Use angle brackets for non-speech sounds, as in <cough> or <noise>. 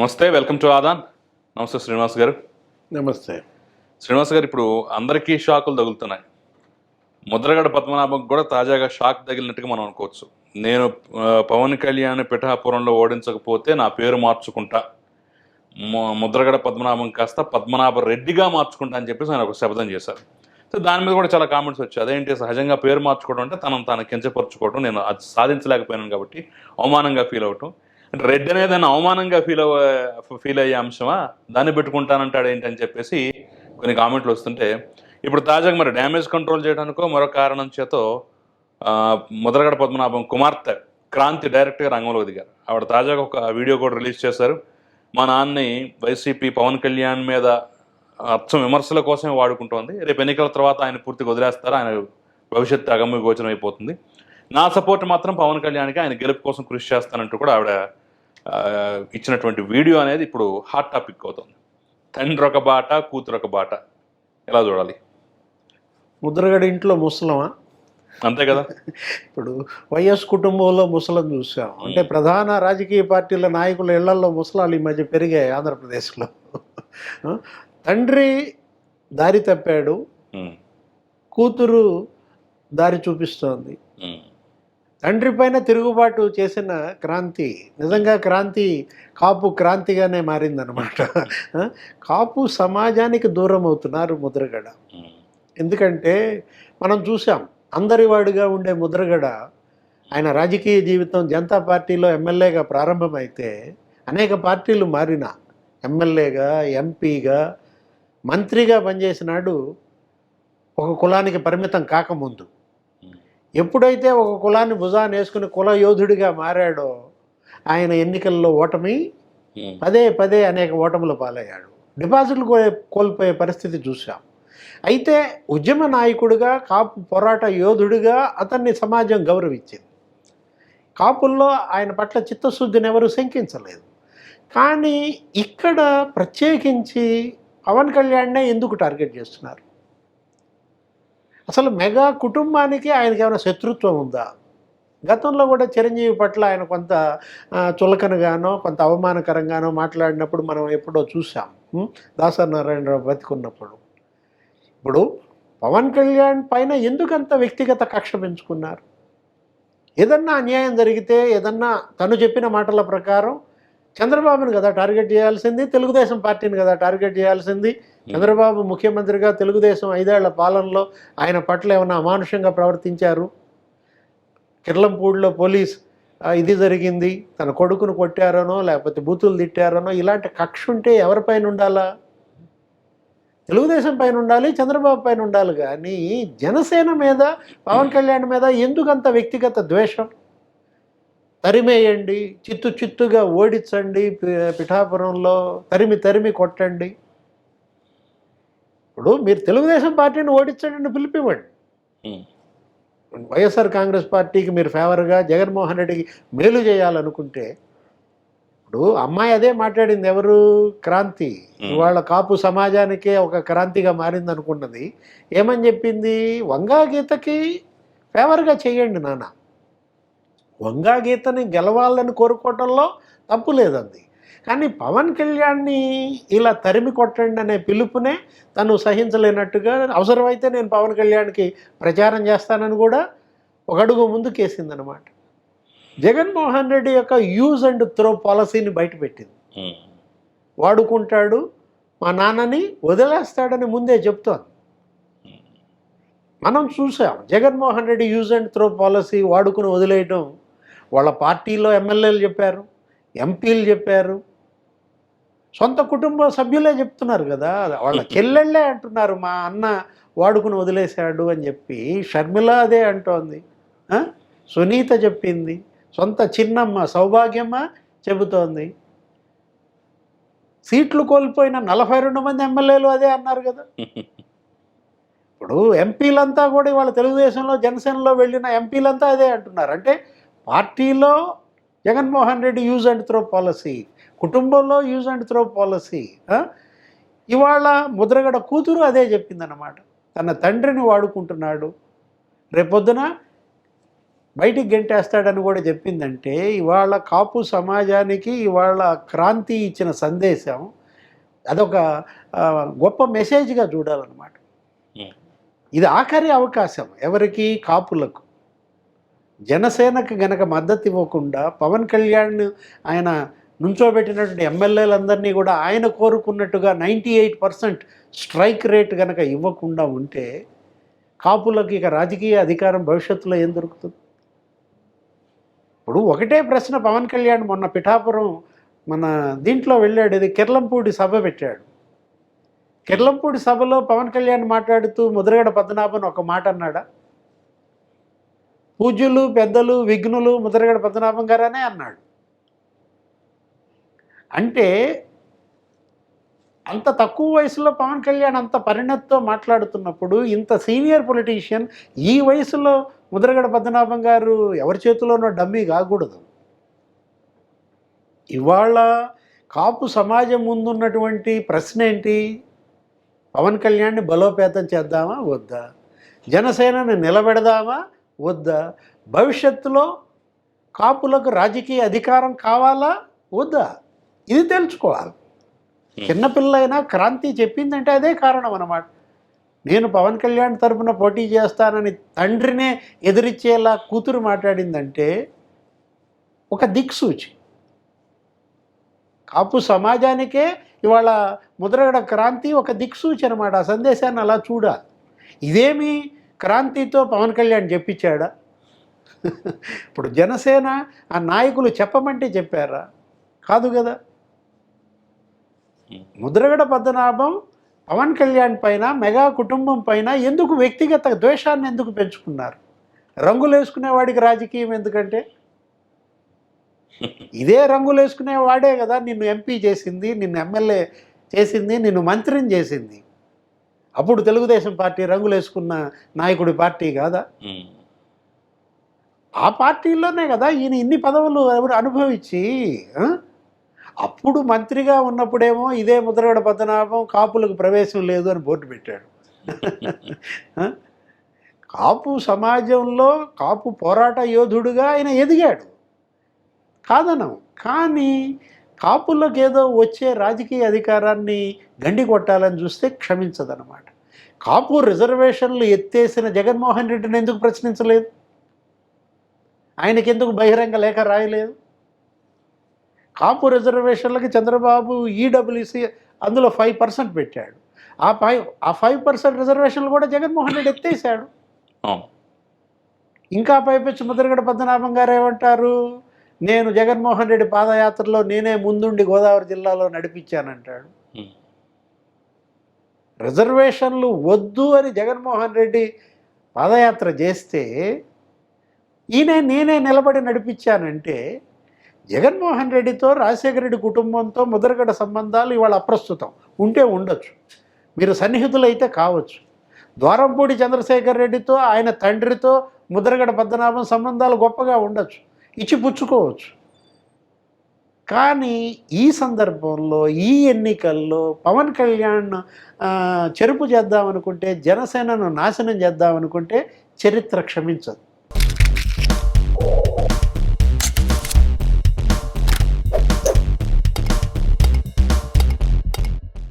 నమస్తే welcome to Aadan. నమస్తే శ్రీనివాస్ గారు. నమస్తే. శ్రీనివాస్ గారు ఇప్పుడు అందరికీ షాకులు తగులుతున్నాయి. ముద్రగడ పద్మనాభం కూడా తాజాగా షాక్ తగిలినట్టుగా మనం అనుకోవచ్చు. నేను పవన్ కళ్యాణ్ పిఠాపురంలో ఓడించకపోతే నా పేరు మార్చుకుంటా. ముద్రగడ పద్మనాభం కాస్త పద్మనాభ రెడ్డిగా మార్చుకుంటా అని చెప్పేసి ఆయన ఒక శపథం చేశారు. సో దాని మీద కూడా చాలా కామెంట్స్ వచ్చాయి. అదేంటి సహజంగా పేరు మార్చుకోవడం అంటే తనను తాను కించపరచుకోవడం నేను అది సాధించలేకపోయాను కాబట్టి అవమానంగా ఫీల్ అవటం అంటే రెడ్ అనేది అవమానంగా ఫీల్ అవ ఫీల్ అయ్యే అంశమా? దాన్ని పెట్టుకుంటానంటాడు ఏంటి అని చెప్పేసి కొన్ని కామెంట్లు వస్తుంటే ఇప్పుడు తాజాగా మరి డ్యామేజ్ కంట్రోల్ చేయడానికో మరో కారణం చేత ముద్రగడ పద్మనాభం కుమార్తె క్రాంతి డైరెక్ట్గా రంగంలోకి దిగారు. ఆవిడ తాజాగా ఒక వీడియో కూడా రిలీజ్ చేశారు. మా నాన్నని వైసీపీ పవన్ కళ్యాణ్ మీద అచ్చం విమర్శల కోసమే వాడుకుంటోంది. రేపు ఎన్నికల తర్వాత ఆయన పూర్తిగా వదిలేస్తారు. ఆయన భవిష్యత్తు అగమ్య గోచరం అయిపోతుంది నా సపోర్ట్ మాత్రం పవన్ కళ్యాణ్కి ఆయన గెలుపు కోసం కృషి చేస్తానంటూ కూడా ఆవిడ ఇచ్చినటువంటి వీడియో అనేది ఇప్పుడు హాట్ టాపిక్ అవుతుంది. తండ్రి ఒక బాట కూతురు ఒక బాట. ఎలా చూడాలి? ముద్రగడ ఇంట్లో ముసలమా? అంతే కదా. <laughs> ఇప్పుడు వైఎస్ కుటుంబంలో ముసలం చూసాం. అంటే ప్రధాన రాజకీయ పార్టీల నాయకుల ఇళ్ళలో ముసలాలు ఈ మధ్య పెరిగాయి ఆంధ్రప్రదేశ్లో. తండ్రి దారి తప్పాడు. కూతురు దారి చూపిస్తోంది. తండ్రి పైన తిరుగుబాటు చేసిన క్రాంతి నిజంగా క్రాంతి కాపు క్రాంతిగానే మారిందనమాట <laughs> కాపు సమాజానికి దూరం అవుతున్నారు ముద్రగడ. ఎందుకంటే మనం చూసాం అందరివాడిగా ఉండే ముద్రగడ ఆయన రాజకీయ జీవితం జనతా పార్టీలో ఎమ్మెల్యేగా ప్రారంభమైతే అనేక పార్టీలు మారిన ఎమ్మెల్యేగా ఎంపీగా మంత్రిగా పనిచేసినాడు ఒక కులానికి పరిమితం కాకముందు. ఎప్పుడైతే ఒక కులాన్ని భుజాన్ని వేసుకుని కుల యోధుడిగా మారాడో ఆయన ఎన్నికల్లో ఓటమి పదే పదే అనేక ఓటములు పాలయ్యాడు. డిపాజిట్లు కో- కోల్పోయే పరిస్థితి చూసాం అయితే ఉద్యమ నాయకుడిగా కాపు పోరాట యోధుడిగా అతన్ని సమాజం గౌరవించింది. కాపుల్లో ఆయన పట్ల చిత్తశుద్ధిని ఎవరు శంకించలేదు. కానీ ఇక్కడ ప్రత్యేకించి పవన్ కళ్యాణ్నే ఎందుకు టార్గెట్ చేస్తున్నారు? అసలు మెగా కుటుంబానికి ఆయనకి ఏమైనా శత్రుత్వం ఉందా? గతంలో కూడా చిరంజీవి పట్ల ఆయన కొంత చులకనగానో కొంత అవమానకరంగానో మాట్లాడినప్పుడు మనం ఎప్పుడో చూసాం దాసనారాయణరావు నారాయణరావు బతికున్నప్పుడు ఇప్పుడు పవన్ కళ్యాణ్ పైన ఎందుకంత వ్యక్తిగత కక్ష పెంచుకున్నారు? ఏదన్నా అన్యాయం జరిగితే ఏదన్నా తను చెప్పిన మాటల ప్రకారం చంద్రబాబుని కదా టార్గెట్ చేయాల్సింది తెలుగుదేశం పార్టీని కదా టార్గెట్ చేయాల్సింది చంద్రబాబు ముఖ్యమంత్రిగా తెలుగుదేశం ఐదేళ్ళ పాలనలో ఆయన పట్ల ఏమైనా అమానుషంగా ప్రవర్తించారు? కిర్లంపూడిలో పోలీస్ ఇది జరిగింది తన కొడుకును కొట్టారనో లేకపోతే బూతులు తిట్టారనో ఇలాంటి కక్ష ఉంటే ఎవరిపైన ఉండాలా? తెలుగుదేశం పైన ఉండాలి చంద్రబాబు పైన ఉండాలి కానీ జనసేన మీద పవన్ కళ్యాణ్ మీద ఎందుకంత వ్యక్తిగత ద్వేషం? తరిమేయండి చిత్తు చిత్తుగా ఓడించండి పిఠాపురంలో తరిమి తరిమి కొట్టండి. ఇప్పుడు మీరు తెలుగుదేశం పార్టీని ఓడించండి పిలిపివ్వండి వైఎస్ఆర్ కాంగ్రెస్ పార్టీకి మీరు ఫేవర్గా జగన్మోహన్ రెడ్డికి మేలు చేయాలనుకుంటే ఇప్పుడు అమ్మాయి అదే మాట్లాడింది ఎవరు? క్రాంతి. ఇవాళ కాపు సమాజానికే ఒక క్రాంతిగా మారింది అనుకున్నది ఏమని చెప్పింది? వంగా గీతకి ఫేవర్గా చేయండి నాన్న. వంగా గీతని గెలవాలని కోరుకోవటంలో తప్పు లేదండి కానీ పవన్ కళ్యాణ్ని ఇలా తరిమి కొట్టండి అనే పిలుపునే తను సహించలేనట్టుగా అవసరమైతే నేను పవన్ కళ్యాణ్కి ప్రచారం చేస్తానని కూడా ఒక అడుగు ముందుకేసిందనమాట జగన్మోహన్ రెడ్డి యొక్క యూజ్ అండ్ త్రో పాలసీని బయటపెట్టింది వాడుకుంటాడు మా నాన్నని వదిలేస్తాడని ముందే చెప్తోంది. మనం చూసాం Jaganmohan Reddy use and throw policy వాడుకుని వదిలేయటం వాళ్ళ పార్టీలో ఎమ్మెల్యేలు చెప్పారు ఎంపీలు చెప్పారు సొంత కుటుంబ సభ్యులే చెప్తున్నారు కదా. వాళ్ళ <laughs> చెల్లెళ్ళే అంటున్నారు మా అన్న వాడుకుని వదిలేశాడు అని చెప్పి షర్మిల అదే అంటోంది? సునీత చెప్పింది. సొంత చిన్నమ్మ సౌభాగ్యమ్మ చెబుతోంది. సీట్లు కోల్పోయిన నలభై రెండు మంది ఎమ్మెల్యేలు అదే అన్నారు కదా. <laughs> ఇప్పుడు ఎంపీలంతా కూడా ఇవాళ తెలుగుదేశంలో జనసేనలో వెళ్ళిన ఎంపీలంతా అదే అంటున్నారు. అంటే పార్టీలో Jaganmohan Reddy use and throw policy. కుటుంబంలో యూజ్ అండ్ త్రో పాలసీ ఇవాళ ముద్రగడ కూతురు అదే చెప్పిందన్నమాట. తన తండ్రిని వాడుకుంటున్నాడు. రేపొద్దున బయటికి గెంటేస్తాడని కూడా చెప్పిందంటే ఇవాళ కాపు సమాజానికి ఇవాళ క్రాంతి ఇచ్చిన సందేశం అదొక గొప్ప మెసేజ్గా చూడాలన్నమాట. ఇది ఆఖరి అవకాశం ఎవరికి? కాపులకు. జనసేనకు గనక మద్దతు ఇవ్వకుండా పవన్ కళ్యాణ్ ఆయన నుంచోబెట్టినటువంటి ఎమ్మెల్యేలందరినీ కూడా ఆయన కోరుకున్నట్టుగా ninety eight percent strike rate కనుక ఇవ్వకుండా ఉంటే కాపులకు ఇక రాజకీయ అధికారం భవిష్యత్తులో ఏం దొరుకుతుంది? ఇప్పుడు ఒకటే ప్రశ్న పవన్ కళ్యాణ్ మొన్న పిఠాపురం మన దీంట్లో వెళ్ళాడు ఇది కిర్లంపూడి సభ పెట్టాడు. కిర్లంపూడి సభలో పవన్ కళ్యాణ్ మాట్లాడుతూ ముద్రగడ పద్మనాభన్ ఒక మాట అన్నాడా? పూజ్యులు పెద్దలు విఘ్నులు ముద్రగడ పద్మనాభం గారనే అన్నాడు. అంటే అంత తక్కువ వయసులో పవన్ కళ్యాణ్ అంత పరిణతితో మాట్లాడుతున్నప్పుడు ఇంత సీనియర్ పొలిటీషియన్ ఈ వయసులో ముద్రగడ పద్మనాభం గారు ఎవరి చేతిలోనో డమ్మీ కాకూడదు. ఇవాళ కాపు సమాజం ముందున్నటువంటి ప్రశ్న ఏంటి? పవన్ కళ్యాణ్ని బలోపేతం చేద్దామా? వద్దా? జనసేనని నిలబెడదామా? వద్దా? భవిష్యత్తులో కాపులకు రాజకీయ అధికారం కావాలా? వద్దా? ఇది తెలుసుకోవాలి. చిన్నపిల్లైనా క్రాంతి చెప్పిందంటే అదే కారణం అన్నమాట. నేను పవన్ కళ్యాణ్ తరపున పోటీ చేస్తానని తండ్రినే ఎదిరించేలా కూతురు మాట్లాడిందంటే ఒక దిక్సూచి. కాపు సమాజానికే ఇవాళ ముద్రగడ క్రాంతి ఒక దిక్సూచి అనమాట ఆ సందేశాన్ని అలా చూడాలి. ఇదేమి క్రాంతితో పవన్ కళ్యాణ్ చెప్పించాడా? <laughs> ఇప్పుడు జనసేన ఆ నాయకులు చెప్పమంటే చెప్పారా? కాదు కదా. ముద్రగడ పద్మనాభం పవన్ కళ్యాణ్ పైన మెగా కుటుంబం పైన ఎందుకు వ్యక్తిగత ద్వేషాన్ని ఎందుకు పెంచుకున్నారు రంగులు వేసుకునేవాడికి రాజకీయం ఎందుకంటే <laughs> ఇదే రంగులు వేసుకునే వాడే కదా నిన్ను ఎంపీ చేసింది నిన్ను ఎమ్మెల్యే చేసింది నిన్ను మంత్రిని చేసింది అప్పుడు తెలుగుదేశం పార్టీ రంగులు వేసుకున్న నాయకుడి పార్టీ కాదా. ఆ పార్టీలోనే కదా ఈయన ఇన్ని పదవులు ఎవరు అనుభవించి? అప్పుడు మంత్రిగా ఉన్నప్పుడేమో ఇదే ముద్రగడ పద్మనాభం కాపులకు ప్రవేశం లేదు అని బోర్డు పెట్టాడు? <laughs> కాపు సమాజంలో కాపు పోరాట యోధుడుగా ఆయన ఎదిగాడు. కాదనం. కానీ కాపులకు ఏదో వచ్చే రాజకీయ అధికారాన్ని గండి కొట్టాలని చూస్తే క్షమించదన్నమాట. కాపు రిజర్వేషన్లు ఎత్తేసిన జగన్మోహన్ రెడ్డిని ఎందుకు ప్రశ్నించలేదు? ఆయనకి ఎందుకు బహిరంగ లేఖ రాయలేదు? కాపు రిజర్వేషన్లకి చంద్రబాబు ఈడబ్ల్యూసి అందులో ఫైవ్ పర్సెంట్ పెట్టాడు. ఆ ఫైవ్ ఆ ఫైవ్ పర్సెంట్ రిజర్వేషన్లు కూడా జగన్మోహన్ రెడ్డి ఎత్తేసాడు. ఇంకా పైపెచ్చు ముద్రగడ పద్మనాభం గారు ఏమంటారు? నేను జగన్మోహన్ రెడ్డి పాదయాత్రలో నేనే ముందుండి గోదావరి జిల్లాలో నడిపించానంటాడు. రిజర్వేషన్లు వద్దు అని జగన్మోహన్ రెడ్డి పాదయాత్ర చేస్తే ఈయన నేనే నిలబడి నడిపించానంటే జగన్మోహన్ రెడ్డితో రాజశేఖర రెడ్డి కుటుంబంతో ముద్రగడ సంబంధాలు ఇవాళ అప్రస్తుతం. ఉంటే ఉండొచ్చు. మీరు సన్నిహితులైతే కావచ్చు. ద్వారంపూడి చంద్రశేఖర్ రెడ్డితో ఆయన తండ్రితో ముద్రగడ పద్మనాభం సంబంధాలు గొప్పగా ఉండొచ్చు. ఇచ్చి పుచ్చుకోవచ్చు. కానీ ఈ సందర్భంలో ఈ ఎన్నికల్లో పవన్ కళ్యాణ్ చెరుపు చేద్దామనుకుంటే జనసేనను నాశనం చేద్దామనుకుంటే చరిత్ర క్షమించదు.